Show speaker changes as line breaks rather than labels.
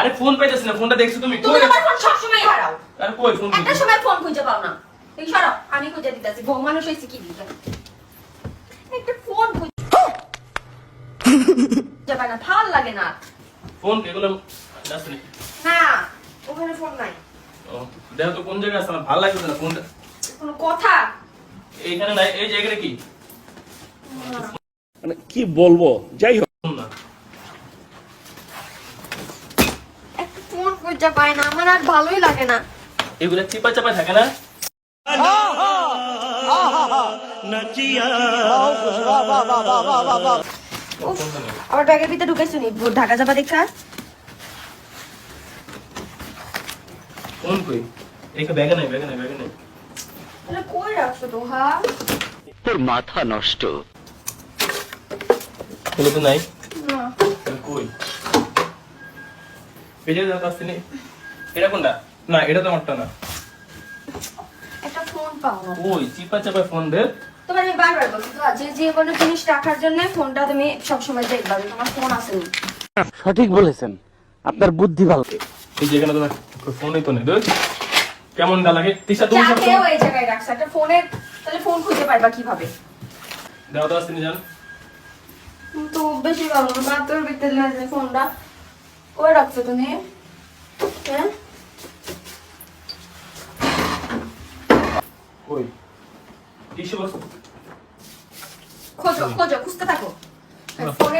আরে ফোন পাইতেছি না ফোনটা দেখছ তুমি?
তুমি আমার ফোন সবসময় হারাও।
আরে কই ফোন
একটা সময় ফোন খুঁজে পাও না। এই সরো আমি খুঁজে দিতেছি। বউ মানুষ হয়েছে কি দিতে একটা ফোন খুঁজে পাই না ভালো লাগে না।
ফোন এগুলো আছে নাকি
না। ওখানে ফোন নাই।
ও দেখো তো কোন জায়গায় আছে আমার ভালো লাগছে না ফোনটা
কোনো কথা?
এইখানে নাই এই জায়গাটা কি?
মানে কি বলব? যাই হোক।
খুঁজে পাই না আমার আর ভালোই লাগে না।
এগুলো চিপা চাপা থাকে না?
আমার ব্যাগের ভিতরে ঢুকেছো নি? ঢাকা যাবা দেখা
ফোন কই? এইখানে ব্যাগে নাই ব্যাগে নাই ব্যাগে নাই।
কই রাখছো তো
তোর মাথা নষ্ট।
এগুলো তো নাই।
না।
কই? পেজে কাছ থেকে এটা কোনটা? না এটা তো আমারটা না।
একটা ফোন পাও
ওই চিপা চাপা ফোন দে
তোমার আমি বারবার বলছি তো যে যে কোনো জিনিস রাখার জন্য ফোনটা তুমি সবসময় দেখবা যে তোমার ফোন আসেনি।
সঠিক বলেছেন। আপনার বুদ্ধি ভালো।
এই যেখানে তোমার ফোনই তো নেই দেখ। কেমনটা লাগে। তিশা তুমি সব
চাকেও এই জায়গায় রাখছো একটা ফোনের তাহলে ফোন খুঁজে পারবা কীভাবে?
দাও তো আসতে জান।
তো বেশি ভালো না মাত্র ভিতরে আছে ফোনটা কই রাখছো তুমি? হ্যাঁ?
কই? টিস্যু বক্স
খোঁজো খোঁজো খুঁজতে থাকো। ফোন